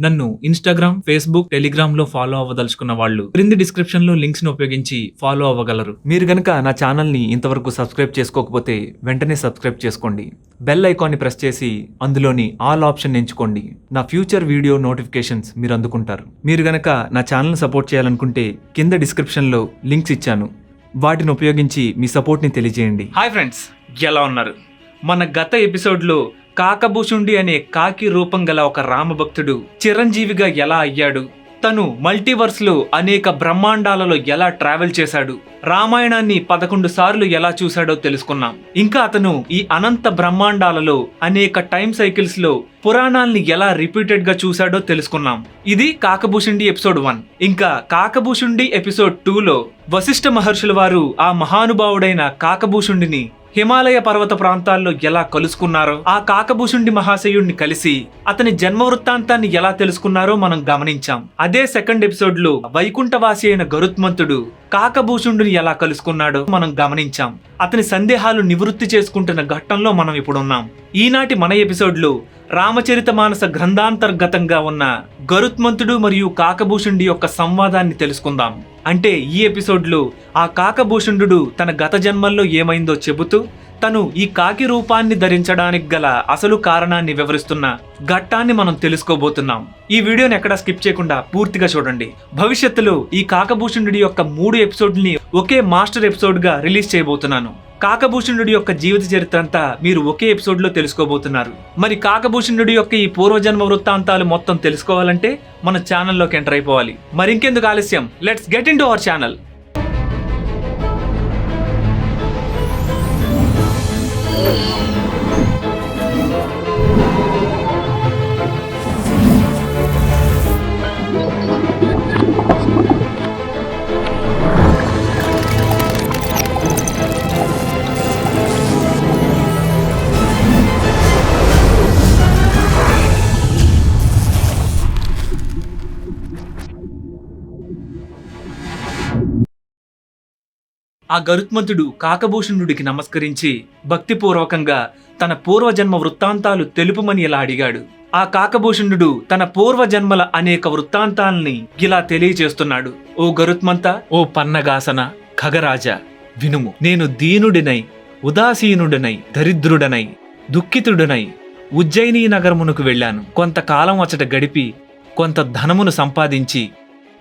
నన్ను Instagram Facebook టెలిగ్రామ్లో follow అవ్వదలుచుకున్న వాళ్ళు క్రింది డిస్క్రిప్షన్లో లింక్స్ని ఉపయోగించి ఫాలో అవ్వగలరు. మీరు గనక నా ఛానల్ని ఇంతవరకు సబ్స్క్రైబ్ చేసుకోకపోతే వెంటనే సబ్స్క్రైబ్ చేసుకోండి. బెల్ ఐకాన్ని ప్రెస్ చేసి అందులోని ఆల్ ఆప్షన్ ఎంచుకోండి. నా ఫ్యూచర్ వీడియో నోటిఫికేషన్స్ మీరు అందుకుంటారు. మీరు గనక నా ఛానల్ సపోర్ట్ చేయాలనుకుంటే కింద డిస్క్రిప్షన్లో లింక్స్ ఇచ్చాను. వాటిని ఉపయోగించి మీ సపోర్ట్ని తెలియజేయండి. హాయ్ ఫ్రెండ్స్ ఎలా ఉన్నారు? మన గత ఎపిసోడ్లో కాకభూషుండి అనే కాకి రూపం గల ఒక రామభక్తుడు చిరంజీవిగా ఎలా అయ్యాడు? తను మల్టీవర్స్లో అనేక బ్రహ్మాండాలలో ఎలా ట్రావెల్ చేశాడు? రామాయణాన్ని పదకొండు సార్లు ఎలా చూశాడో తెలుసుకున్నాం. ఇంకా అతను ఈ అనంత బ్రహ్మాండాలలో అనేక టైం సైకిల్స్లో పురాణాల్ని ఎలా రిపీటెడ్గా చూశాడో తెలుసుకున్నాం. ఇది కాకభూషుండి ఎపిసోడ్ వన్. ఇంకా కాకభూషుండి ఎపిసోడ్ టూలో వశిష్ఠ మహర్షుల వారు ఆ మహానుభావుడైన కాకభూషుండిని హిమాలయ పర్వత ప్రాంతాల్లో ఎలా కలుసుకున్నారో ఆ కాకభూషుండి మహాశయుణ్ణి కలిసి అతని జన్మ వృత్తాంతాన్ని ఎలా తెలుసుకున్నారో మనం గమనించాం. అదే సెకండ్ ఎపిసోడ్లో వైకుంఠవాసి అయిన గరుత్మంతుడు కాకభూషుండుని ఎలా కలుసుకున్నాడో మనం గమనించాం. అతని సందేహాలు నివృత్తి చేసుకుంటున్న ఘట్టంలో మనం ఇప్పుడున్నాం. ఈనాటి మన ఎపిసోడ్లు రామచరిత మానస గ్రంథాంతర్గతంగా ఉన్న గరుత్మంతుడు మరియు కాకభూషుండి యొక్క సంవాదాన్ని తెలుసుకుందాం. అంటే ఈ ఎపిసోడ్లో ఆ కాకభూషుండు తన గత జన్మల్లో ఏమైందో చెబుతూ తను ఈ కాకి రూపాన్ని ధరించడానికి గల అసలు కారణాన్ని వివరిస్తున్న ఘట్టాన్ని మనం తెలుసుకోబోతున్నాం. ఈ వీడియోని ఎక్కడ స్కిప్ చేయకుండా పూర్తిగా చూడండి. భవిష్యత్తులో ఈ కాకభూషణుడి యొక్క మూడు ఎపిసోడ్ని ఒకే మాస్టర్ ఎపిసోడ్గా రిలీజ్ చేయబోతున్నాను. కాకభూషణుడి యొక్క జీవిత చరిత్ర అంతా మీరు ఒకే ఎపిసోడ్లో తెలుసుకోబోతున్నారు. మరి కాకభూషణుడి యొక్క ఈ పూర్వజన్మ వృత్తాంతాలు మొత్తం తెలుసుకోవాలంటే మన ఛానల్లోకి ఎంటర్ అయిపోవాలి. మరి ఇంకెందుకు ఆలస్యం? Let's get into our channel ఆ గరుత్మంతుడు కాకభూషణుడికి నమస్కరించి భక్తిపూర్వకంగా తన పూర్వజన్మ వృత్తాంతాలు తెలుపుమని ఇలా అడిగాడు. ఆ కాకభూషణుడు తన పూర్వజన్మల అనేక వృత్తాంతాల్ని ఇలా తెలియచేస్తున్నాడు ఓ గరుత్మంత ఓ పన్నగాసన ఖగరాజ వినుము. నేను దీనుడినై ఉదాసీనుడినై దరిద్రుడనై దుఃఖితుడనై ఉజ్జయిని నగరమునకు వెళ్ళాను. కొంతకాలం అచట గడిపి కొంత ధనమును సంపాదించి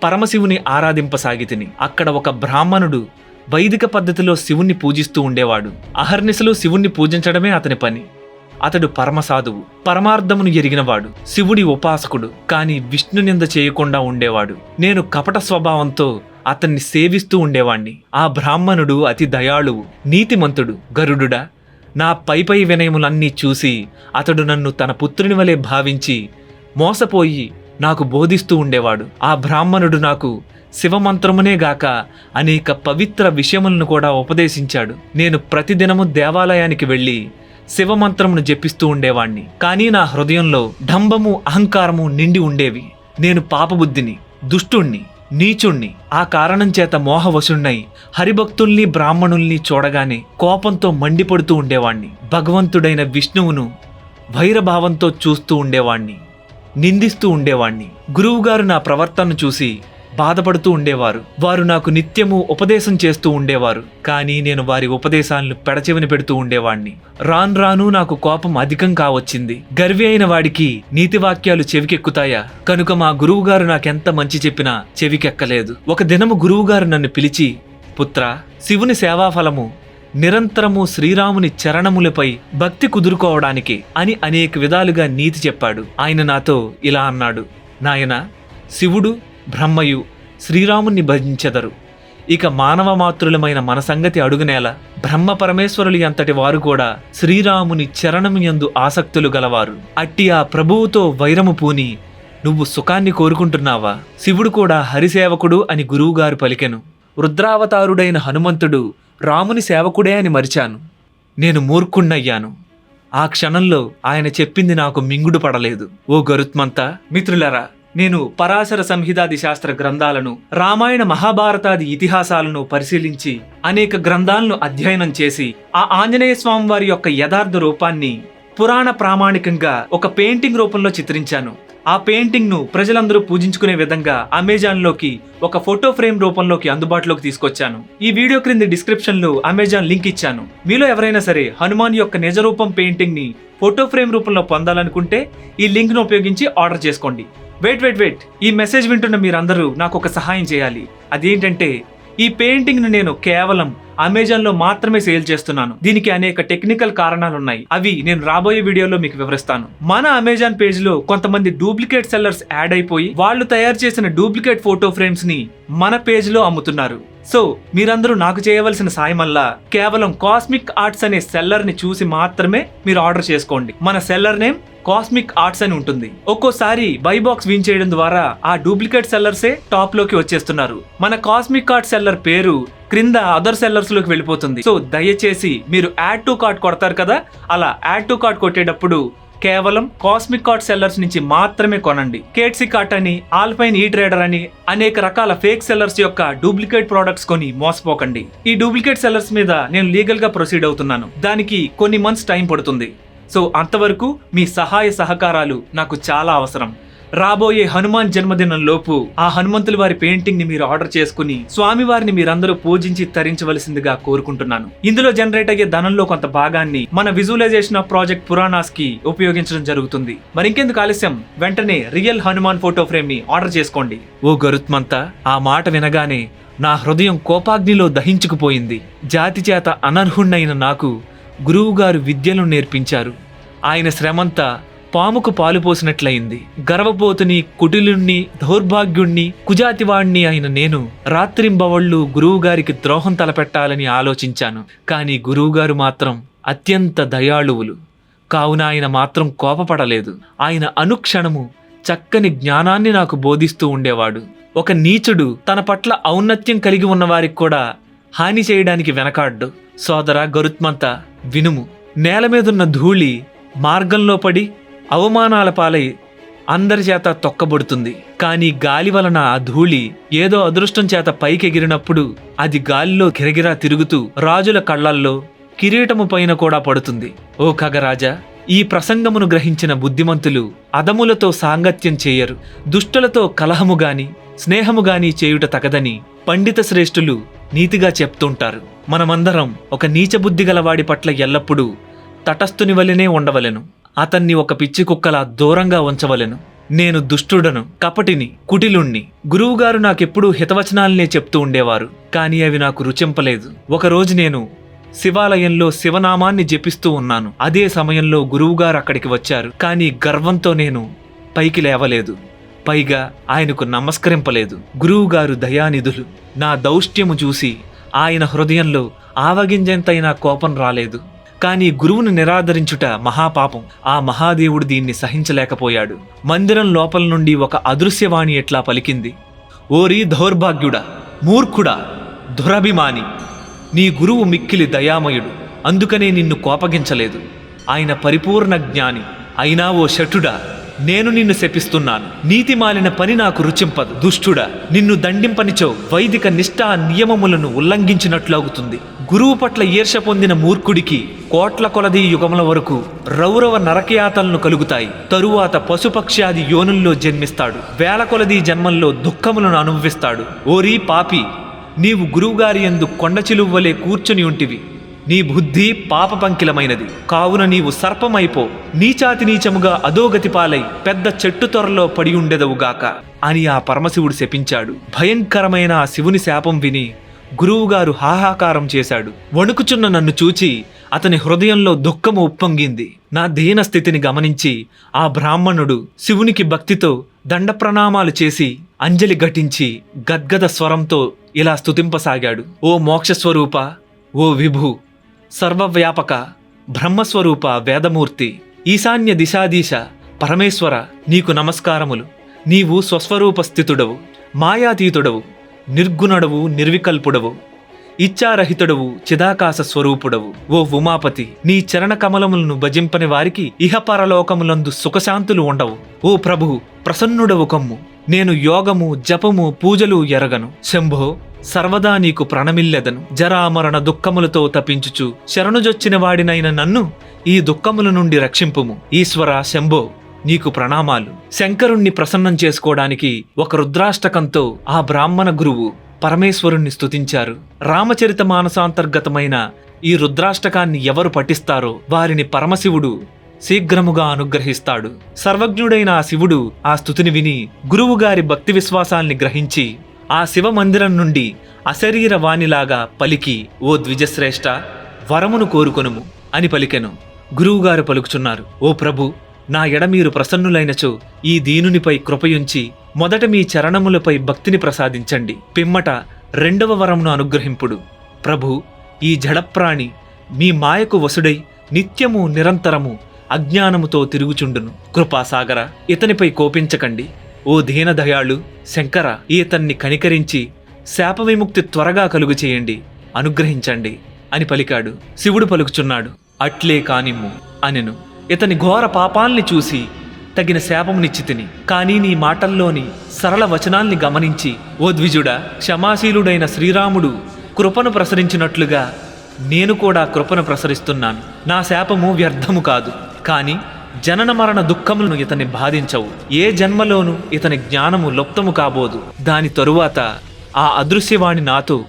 పరమశివుని ఆరాధింపసాగితిని. అక్కడ ఒక బ్రాహ్మణుడు వైదిక పద్ధతిలో శివుణ్ణి పూజిస్తూ ఉండేవాడు. అహర్నిశలు శివుణ్ణి పూజించడమే అతని పని. అతడు పరమసాధువు పరమార్థమును ఎరిగినవాడు. శివుడి ఉపాసకుడు. కాని విష్ణు నింద చేయకుండా ఉండేవాడు. నేను కపట స్వభావంతో అతన్ని సేవిస్తూ ఉండేవాణ్ణి. ఆ బ్రాహ్మణుడు అతి దయాళువు నీతిమంతుడు గరుడుడా. నా పై పై వినయములన్నీ చూసి అతడు నన్ను తన పుత్రుని వలె భావించి మోసపోయి నాకు బోధిస్తూ ఉండేవాడు. ఆ బ్రాహ్మణుడు నాకు శివమంత్రమునే గాక అనేక పవిత్ర విషయములను కూడా ఉపదేశించాడు. నేను ప్రతిదినము దేవాలయానికి వెళ్ళి శివమంత్రమును జపిస్తూ ఉండేవాణ్ణి. కానీ నా హృదయంలో డంబము అహంకారము నిండి ఉండేవి. నేను పాపబుద్ధిని దుష్టుణ్ణి నీచుణ్ణి ఆ కారణం చేత మోహవశుణ్ణై హరిభక్తుల్ని బ్రాహ్మణుల్ని చూడగానే కోపంతో మండిపడుతూ ఉండేవాణ్ణి. భగవంతుడైన విష్ణువును వైరభావంతో చూస్తూ ఉండేవాణ్ణి. నిందిస్తూ ఉండేవాణ్ణి. గురువుగారు నా ప్రవర్తనను చూసి బాధపడుతూ ఉండేవారు. వారు నాకు నిత్యము ఉపదేశం చేస్తూ ఉండేవారు. కానీ నేను వారి ఉపదేశాలను పెడచెవిని పెడుతూ ఉండేవాణ్ణి. రాను రాను నాకు కోపం అధికం కావచ్చింది. గర్వి అయిన వాడికి నీతివాక్యాలు చెవికెక్కుతాయా? కనుక మా గురువుగారు నాకెంత మంచి చెప్పినా చెవికెక్కలేదు. ఒక దినము గురువుగారు నన్ను పిలిచి పుత్ర శివుని సేవాఫలము నిరంతరము శ్రీరాముని చరణములపై భక్తి కుదురుకోవడానికి అని అనేక విధాలుగా నీతి చెప్పాడు. ఆయన నాతో ఇలా అన్నాడు. నాయన శివుడు బ్రహ్మయు శ్రీరాముణ్ణి భజించెదరు. ఇక మానవ మాతృలమైన మన సంగతి అడుగునేల బ్రహ్మ పరమేశ్వరులు అంతటి వారు కూడా శ్రీరాముని చరణము యందు ఆసక్తులు గలవారు. అట్టి ఆ ప్రభువుతో వైరము పూని నువ్వు సుఖాన్ని కోరుకుంటున్నావా? శివుడు కూడా హరిసేవకుడు అని గురువుగారు పలికెను. రుద్రావతారుడైన హనుమంతుడు రాముని సేవకుడే అని మరిచాను. నేను మూర్ఖుణ్ణయ్యాను. ఆ క్షణంలో ఆయన చెప్పింది నాకు మింగుడు పడలేదు. ఓ గరుత్మంత మిత్రులరా నేను పరాశర సంహితాది శాస్త్ర గ్రంథాలను రామాయణ మహాభారతాది ఇతిహాసాలను పరిశీలించి అనేక గ్రంథాలను అధ్యయనం చేసి ఆ ఆంజనేయ స్వామి వారి యొక్క యథార్థ రూపాన్ని పురాణ ప్రామాణికంగా ఒక పెయింటింగ్ రూపంలో చిత్రించాను. ఆ పెయింటింగ్ను ప్రజలందరూ పూజించుకునే విధంగా అమెజాన్లోకి ఒక ఫోటో ఫ్రేమ్ రూపంలోకి అందుబాటులోకి తీసుకొచ్చాను. ఈ వీడియో క్రింది డిస్క్రిప్షన్లో అమెజాన్ లింక్ ఇచ్చాను. మీలో ఎవరైనా సరే హనుమాన్ యొక్క నిజరూపం పెయింటింగ్ని ఫోటో ఫ్రేమ్ రూపంలో పొందాలనుకుంటే ఈ లింక్ను ఉపయోగించి ఆర్డర్ చేసుకోండి. Wait wait wait. ఈ మెసేజ్ వింటున్న మీరందరూ నాకు ఒక సహాయం చేయాలి. అదేంటంటే ఈ పెయింటింగ్ను నేను కేవలం అమెజాన్లో మాత్రమే సేల్ చేస్తున్నాను. దీనికి అనేక టెక్నికల్ కారణాలు ఉన్నాయి అవి నేను రాబోయే వీడియోలో మీకు వివరిస్తాను. మన అమెజాన్ పేజ్లో కొంతమంది డూప్లికేట్ సెల్లర్స్ యాడ్ అయిపోయి వాళ్ళు తయారు చేసిన డూప్లికేట్ ఫోటో ఫ్రేమ్స్ని మన పేజ్లో అమ్ముతున్నారు. సో మీరందరూ నాకు చేయవలసిన సాయం కేవలం కాస్మిక్ ఆర్ట్స్ అనే సెల్లర్ని చూసి మాత్రమే మీరు ఆర్డర్ చేసుకోండి. మన సెల్లర్ నేమ్ కాస్మిక్ ఆర్ట్స్ అని ఉంటుంది. ఒక్కోసారి బై బాక్స్ విన్ చేయడం ద్వారా ఆ డూప్లికేట్ సెల్లర్సే టాప్లోకి వచ్చేస్తున్నారు. మన కాస్మిక్ ఆర్ట్ సెల్లర్ పేరు క్రింద అదర్ సెల్లర్స్లోకి వెళ్ళిపోతుంది. సో దయచేసి మీరు యాడ్ టు కార్ట్ కొడతారు కదా అలా యాడ్ టు కార్ట్ కొట్టేటప్పుడు కేవలం కాస్మిక్ కార్ట్ సెల్లర్స్ నుంచి మాత్రమే కొనండి. కేట్సి కార్ట్ అని ఆల్పైన్ ఈ ట్రేడర్ అని అనేక రకాల ఫేక్ సెల్లర్స్ యొక్క డూప్లికేట్ ప్రొడక్ట్స్ కొని మోసపోకండి. ఈ డూప్లికేట్ సెల్లర్స్ మీద నేను లీగల్గా ప్రొసీడ్ అవుతున్నాను. దానికి కొన్ని మంత్స్ టైం పడుతుంది. సో అంతవరకు మీ సహాయ సహకారాలు నాకు చాలా అవసరం. రాబోయే హనుమాన్ జన్మదినం లోపు ఆ హనుమంతుల వారి పెయింటింగ్ని మీరు ఆర్డర్ చేసుకుని స్వామివారిని మీరందరూ పూజించి తరించవలసిందిగా కోరుకుంటున్నాను. ఇందులో జనరేట్ అయ్యే ధనంలో కొంత భాగాన్ని మన విజువలైజేషన్ ఆఫ్ ప్రాజెక్ట్ పురాణాస్కి ఉపయోగించడం జరుగుతుంది. మరి ఇంకెందుకు ఆలస్యం? వెంటనే రియల్ హనుమాన్ ఫోటో ఫ్రేమ్ని ఆర్డర్ చేసుకోండి. ఓ గరుత్మంత ఆ మాట వినగానే నా హృదయం కోపాగ్నిలో దహించుకుపోయింది. జాతి చేత అనర్హుణ్ణైన నాకు గురువుగారు విద్యను నేర్పించారు. ఆయన శ్రమంతా పాముకు పాలు పోసినట్లయింది. గర్వపోతుని కుటిలుణ్ణి దౌర్భాగ్యుణ్ణి కుజాతివాణ్ణి అయిన నేను రాత్రింబవళ్ళు గురువుగారికి ద్రోహం తలపెట్టాలని ఆలోచించాను. కానీ గురువుగారు మాత్రం అత్యంత దయాళువులు. కావున ఆయన మాత్రం కోపపడలేదు. ఆయన అనుక్షణము చక్కని జ్ఞానాన్ని నాకు బోధిస్తూ ఉండేవాడు. ఒక నీచుడు తన పట్ల ఔన్నత్యం కలిగి ఉన్న వారికి కూడా హాని చేయడానికి వెనకాడ్డు. సోదర గరుత్మంత వినుము. నేల మీదున్న ధూళి మార్గంలో పడి అవమానాల పాలై అందరి చేత తొక్కబడుతుంది. కానీ గాలి వలన ఆ ధూళి ఏదో అదృష్టం చేత పైకెగిరినప్పుడు అది గాలిలో గిరగిరా తిరుగుతూ రాజుల కళ్ళల్లో కిరీటము పైన కూడా పడుతుంది. ఓ ఖగరాజా ఈ ప్రసంగమును గ్రహించిన బుద్ధిమంతులు అదములతో సాంగత్యం చేయరు. దుష్టులతో కలహము గాని స్నేహము గాని చేయుట తగదని పండిత శ్రేష్ఠులు నీతిగా చెప్తుంటారు. మనమందరం ఒక నీచబుద్ధి గలవాడి పట్ల ఎల్లప్పుడూ తటస్థుని వలెనే ఉండవలెను. అతన్ని ఒక పిచ్చి కుక్కలా దూరంగా ఉంచవలెను. నేను దుష్టుడను కపటిని కుటిలుణ్ణి. గురువుగారు నాకెప్పుడూ హితవచనాలనే చెప్తూ ఉండేవారు కానీ అవి నాకు రుచింపలేదు. ఒకరోజు నేను శివాలయంలో శివనామాన్ని జపిస్తూ ఉన్నాను. అదే సమయంలో గురువుగారు అక్కడికి వచ్చారు కానీ గర్వంతో నేను పైకి లేవలేదు. పైగా ఆయనకు నమస్కరింపలేదు. గురువుగారు దయానిధులు. నా దౌష్ట్యము చూసి ఆయన హృదయంలో ఆవగింజంతైనా కోపం రాలేదు. కానీ గురువును నిరాదరించుట మహాపాపం. ఆ మహాదేవుడు దీన్ని సహించలేకపోయాడు. మందిరం లోపల నుండి ఒక అదృశ్యవాణి ఎట్లా పలికింది? ఓరి దౌర్భాగ్యుడా మూర్ఖుడా దురభిమాని నీ గురువు మిక్కిలి దయామయుడు అందుకనే నిన్ను కోపగించలేదు. ఆయన పరిపూర్ణ జ్ఞాని అయినా ఓ షటుడా నేను నిన్ను శపిస్తున్నాను. నీతి మాలిన పని నాకు రుచింపదు. దుష్టుడా నిన్ను దండింపనిచో వైదిక నిష్ఠా నియమములను ఉల్లంఘించినట్లవుతుంది గురువు పట్ల ఈర్ష పొందిన మూర్ఖుడికి కోట్ల కొలది యుగముల వరకు రౌరవ నరకయాతలను కలుగుతాయి. తరువాత పశుపక్ష్యాది యోనుల్లో జన్మిస్తాడు. వేల కొలది జన్మల్లో దుఃఖములను అనుభవిస్తాడు. ఓరీ పాపి నీవు గురువుగారి ఎందు కొండ చిలువలే కూర్చుని ఉంటివి. నీ బుద్ధి పాపపంకిలమైనది. కావున నీవు సర్పమైపో. నీచాతి నీచముగా అధోగతి పాలై పెద్ద చెట్టు త్వరలో పడి ఉండెదవుగాక అని ఆ పరమశివుడు శపించాడు. భయంకరమైన ఆ శివుని శాపం విని గురువుగారు హాహాకారం చేశాడు. వణుకుచున్న నన్ను చూచి అతని హృదయంలో దుఃఖము ఉప్పొంగింది. నా దీన స్థితిని గమనించి ఆ బ్రాహ్మణుడు శివునికి భక్తితో దండ ప్రణామాలు చేసి అంజలి ఘటించి గద్గద స్వరంతో ఇలా స్తుతింపసాగాడు. ఓ మోక్షస్వరూప ఓ విభు సర్వవ్యాపక బ్రహ్మస్వరూప వేదమూర్తి ఈశాన్య దిశాదీశ పరమేశ్వర నీకు నమస్కారములు. నీవు స్వస్వరూప స్థితుడవు మాయాతీతుడవు నిర్గుణుడవు నిర్వికల్పుడవు ఇచ్చారహితుడవు చిదాకాశ స్వరూపుడవు. ఓ ఉమాపతి నీ చరణ కమలములను భజింపని వారికి ఇహపరలోకములందు సుఖశాంతులు ఉండవు. ఓ ప్రభు ప్రసన్నుడవు కమ్ము. నేను యోగము జపము పూజలు ఎరగను. శంభో సర్వదా నీకు ప్రణమిల్లెదను. జరామరణ దుఃఖములతో తపించుచు శరణుజొచ్చిన వాడినైన నన్ను ఈ దుఃఖముల నుండి రక్షింపుము. ఈశ్వర శంభో నీకు ప్రణామాలు. శంకరుణ్ణి ప్రసన్నం చేసుకోవడానికి ఒక రుద్రాష్టకంతో ఆ బ్రాహ్మణ గురువు పరమేశ్వరుణ్ణి స్తుతించారు. రామచరిత మానసాంతర్గతమైన ఈ రుద్రాష్టకాన్ని ఎవరు పఠిస్తారో వారిని పరమశివుడు శీఘ్రముగా అనుగ్రహిస్తాడు. సర్వజ్ఞుడైన ఆ శివుడు ఆ స్థుతిని విని గురువుగారి భక్తి విశ్వాసాల్ని గ్రహించి ఆ శివ మందిరం నుండి అశరీర వాణిలాగా పలికి ఓ ద్విజశ్రేష్ఠ వరమును కోరుకొనుము అని పలికెను. గురువుగారు పలుకుచున్నారు ఓ ప్రభు నా ఎడ మీరు ప్రసన్నులైనచో ఈ దీనునిపై కృపయుంచి మొదట మీ చరణములపై భక్తిని ప్రసాదించండి. పిమ్మట రెండవ వరమును అనుగ్రహింపుడు. ప్రభు ఈ జడప్రాణి మీ మాయకు వసుడై నిత్యము నిరంతరము అజ్ఞానముతో తిరుగుచుండును. కృపాసాగర ఇతనిపై కోపించకండి. ఓ దీనదయాళు శంకర ఈతన్ని కనికరించి శాప విముక్తి త్వరగా కలుగు చేయండి. అనుగ్రహించండి అని పలికాడు. శివుడు పలుకుచున్నాడు. అట్లే కానిమ్ము అనెను. ఇతని ఘోర పాపాల్ని చూసి తగిన శాపమునిచ్చి తిని. కానీ నీ మాటల్లోని సరళ వచనాల్ని గమనించి ఓ ద్విజుడా క్షమాశీలుడైన శ్రీరాముడు కృపను ప్రసరించినట్లుగా నేను కూడా కృపను ప్రసరిస్తున్నాను. నా శాపము వ్యర్థము కాదు. కానీ జనన మరణ దుఃఖములను ఇతన్ని బాధించవు. ఏ జన్మలోనూ ఇతని జ్ఞానము లొప్తము కాబోదు. దాని తరువాత ఆ అదృశ్యవాణి నాతో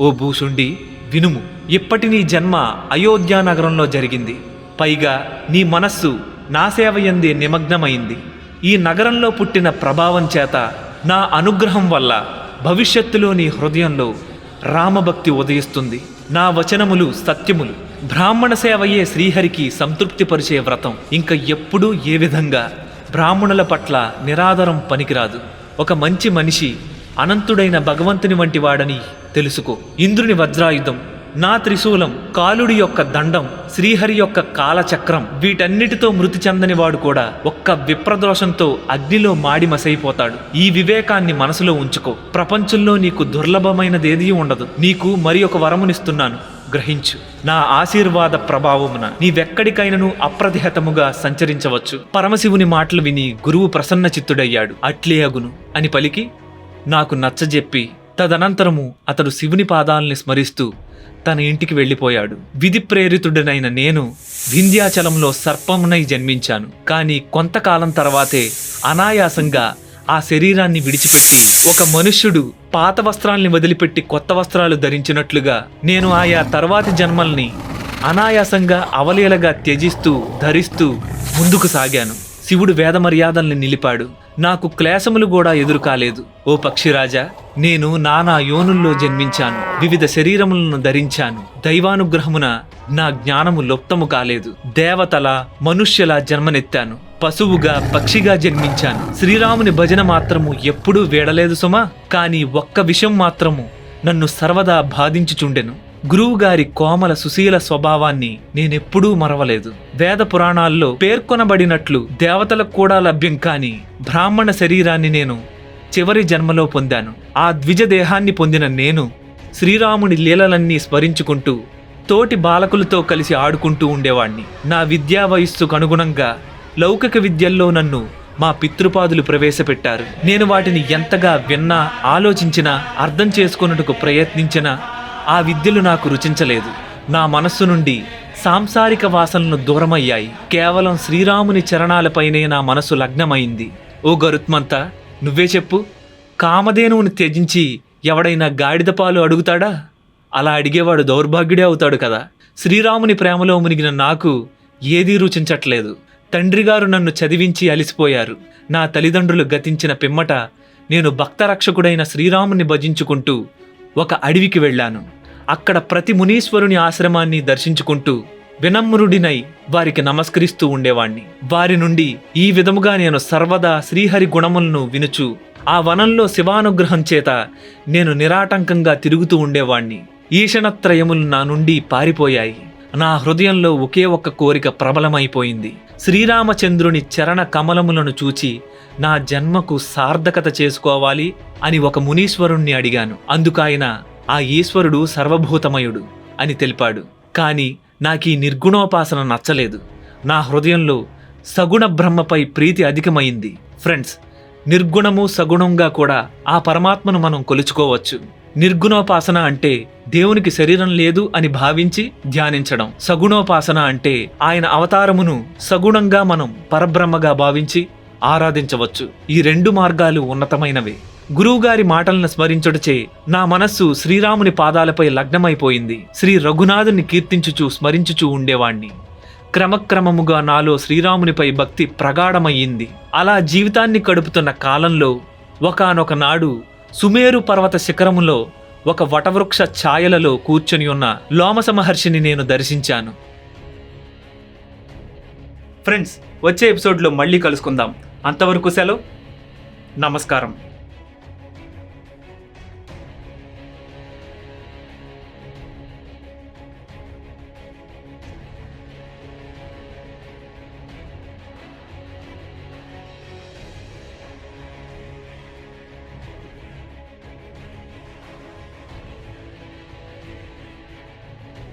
ఓ భూషుండి వినుము. ఇప్పటి నీ జన్మ అయోధ్యా నగరంలో జరిగింది. పైగా నీ మనస్సు నా సేవయందే నిమగ్నమైంది. ఈ నగరంలో పుట్టిన ప్రభావం చేత నా అనుగ్రహం వల్ల భవిష్యత్తులో నీ హృదయంలో రామభక్తి ఉదయిస్తుంది. నా వచనములు సత్యములు. బ్రాహ్మణ సేవయే శ్రీహరికి సంతృప్తిపరిచే వ్రతం. ఇంకా ఎప్పుడూ ఏ విధంగా? బ్రాహ్మణుల పట్ల నిరాదరం పనికిరాదు. ఒక మంచి మనిషి అనంతుడైన భగవంతుని వంటి వాడని తెలుసుకో. ఇంద్రుని వజ్రాయుధం నా త్రిశూలం కాలుడి యొక్క దండం శ్రీహరి యొక్క కాలచక్రం వీటన్నిటితో మృతి చెందని వాడు కూడా ఒక్క విప్రదోషంతో అగ్నిలో మాడి మసైపోతాడు. ఈ వివేకాన్ని మనసులో ఉంచుకో. ప్రపంచంలో నీకు దుర్లభమైనదేదీ ఉండదు. నీకు మరి ఒక వరమునిస్తున్నాను. గ్రహించు. నా ఆశీర్వాద ప్రభావమున నీవెక్కడికైనను అప్రతిహతముగా సంచరించవచ్చు. పరమశివుని మాటలు విని గురువు ప్రసన్న చిత్తుడయ్యాడు అట్లే అగును. అని పలికి నాకు నచ్చజెప్పి తదనంతరము అతడు శివుని పాదాల్ని స్మరిస్తూ తన ఇంటికి వెళ్ళిపోయాడు. విధి ప్రేరితుడనైన నేను వింధ్యాచలంలో సర్పమునై జన్మించాను. కానీ కొంతకాలం తర్వాతే అనాయాసంగా ఆ శరీరాన్ని విడిచిపెట్టి ఒక మనుష్యుడు పాత వస్త్రాల్ని వదిలిపెట్టి కొత్త వస్త్రాలు ధరించినట్లుగా నేను ఆయా తర్వాతి జన్మల్ని అనాయాసంగా అవలీలగా త్యజిస్తూ ధరిస్తూ ముందుకు సాగాను. శివుడు వేద మర్యాదల్ని నిలిపాడు. నాకు క్లేశములు కూడా ఎదురు కాలేదు ఓ పక్షిరాజా నేను నానా యోనుల్లో జన్మించాను. వివిధ శరీరములను ధరించాను. దైవానుగ్రహమున నా జ్ఞానము లుప్తము కాలేదు. దేవతల మనుష్యుల జన్మనెత్తాను. పశువుగా పక్షిగా జన్మించాను. శ్రీరాముని భజన మాత్రము ఎప్పుడూ వేడలేదు సుమా. కానీ ఒక్క విషయం మాత్రము నన్ను సర్వదా బాధించుచుండెను. గురువుగారి కోమల సుశీల స్వభావాన్ని నేనెప్పుడూ మరవలేదు. వేద పురాణాల్లో పేర్కొనబడినట్లు దేవతలకు కూడా లభ్యం కాని బ్రాహ్మణ శరీరాన్ని నేను చివరి జన్మలో పొందాను. ఆ ద్విజ దేహాన్ని పొందిన నేను శ్రీరాముని లీలలన్నీ స్మరించుకుంటూ తోటి బాలకులతో కలిసి ఆడుకుంటూ ఉండేవాణ్ణి. నా విద్యా వయస్సుకు అనుగుణంగా లౌకిక విద్యల్లో నన్ను మా పితృపాదులు ప్రవేశపెట్టారు. నేను వాటిని ఎంతగా విన్నా ఆలోచించినా అర్థం చేసుకొనుటకు ప్రయత్నించినా ఆ విద్యలు నాకు రుచించలేదు. నా మనస్సు నుండి సాంసారిక వాసనలు దూరమయ్యాయి. కేవలం శ్రీరాముని చరణాలపైనే నా మనసు లగ్నమైంది. ఓ గరుత్మంత నువ్వే చెప్పు కామధేనువుని త్యజించి ఎవడైనా గాడిద పాలు అడుగుతాడా? అలా అడిగేవాడు దౌర్భాగ్యుడే అవుతాడు కదా. శ్రీరాముని ప్రేమలో మునిగిన నాకు ఏదీ రుచించట్లేదు. తండ్రిగారు నన్ను చదివించి అలిసిపోయారు. నా తల్లిదండ్రులు గతించిన పిమ్మట నేను భక్తరక్షకుడైన శ్రీరాముని భజించుకుంటూ ఒక అడవికి వెళ్ళాను. అక్కడ ప్రతి మునీశ్వరుని ఆశ్రమాన్ని దర్శించుకుంటూ వినమ్రుడినై వారికి నమస్కరిస్తూ ఉండేవాణ్ణి. వారి నుండి ఈ విధముగా నేను సర్వదా శ్రీహరి గుణములను వినుచు ఆ వనంలో శివానుగ్రహం చేత నేను నిరాటంకంగా తిరుగుతూ ఉండేవాణ్ణి. ఈషణత్రయములు నా నుండి పారిపోయాయి. నా హృదయంలో ఒకే ఒక్క కోరిక ప్రబలమైపోయింది. శ్రీరామచంద్రుని చరణ కమలములను చూచి నా జన్మకు సార్థకత చేసుకోవాలి అని ఒక మునీశ్వరుణ్ణి అడిగాను. అందుకాయన ఆ ఈశ్వరుడు సర్వభూతమయుడు అని తెలిపాడు. కానీ నాకీ నిర్గుణోపాసన నచ్చలేదు. నా హృదయంలో సగుణ బ్రహ్మపై ప్రీతి అధికమైంది. ఫ్రెండ్స్ నిర్గుణము సగుణంగా కూడా ఆ పరమాత్మను మనం కొలుచుకోవచ్చు. నిర్గుణోపాసన అంటే దేవునికి శరీరం లేదు అని భావించి ధ్యానించడం. సగుణోపాసన అంటే ఆయన అవతారమును సగుణంగా మనం పరబ్రహ్మగా భావించి ఆరాధించవచ్చు. ఈ రెండు మార్గాలు ఉన్నతమైనవే. గురువుగారి మాటలను స్మరించుటచే నా మనస్సు శ్రీరాముని పాదాలపై లగ్నమైపోయింది. శ్రీ రఘునాథుని కీర్తించుచు స్మరించుచూ ఉండేవాణ్ణి. క్రమక్రమముగా నాలో శ్రీరామునిపై భక్తి ప్రగాఢమయ్యింది. అలా జీవితాన్ని గడుపుతున్న కాలంలో ఒకనొక నాడు సుమేరు పర్వత శిఖరములో ఒక వటవృక్ష ఛాయలలో కూర్చొని ఉన్న లోమస మహర్షిని నేను దర్శించాను. ఫ్రెండ్స్ వచ్చే ఎపిసోడ్లో మళ్ళీ కలుసుకుందాం. అంతవరకు సెలవు. నమస్కారం.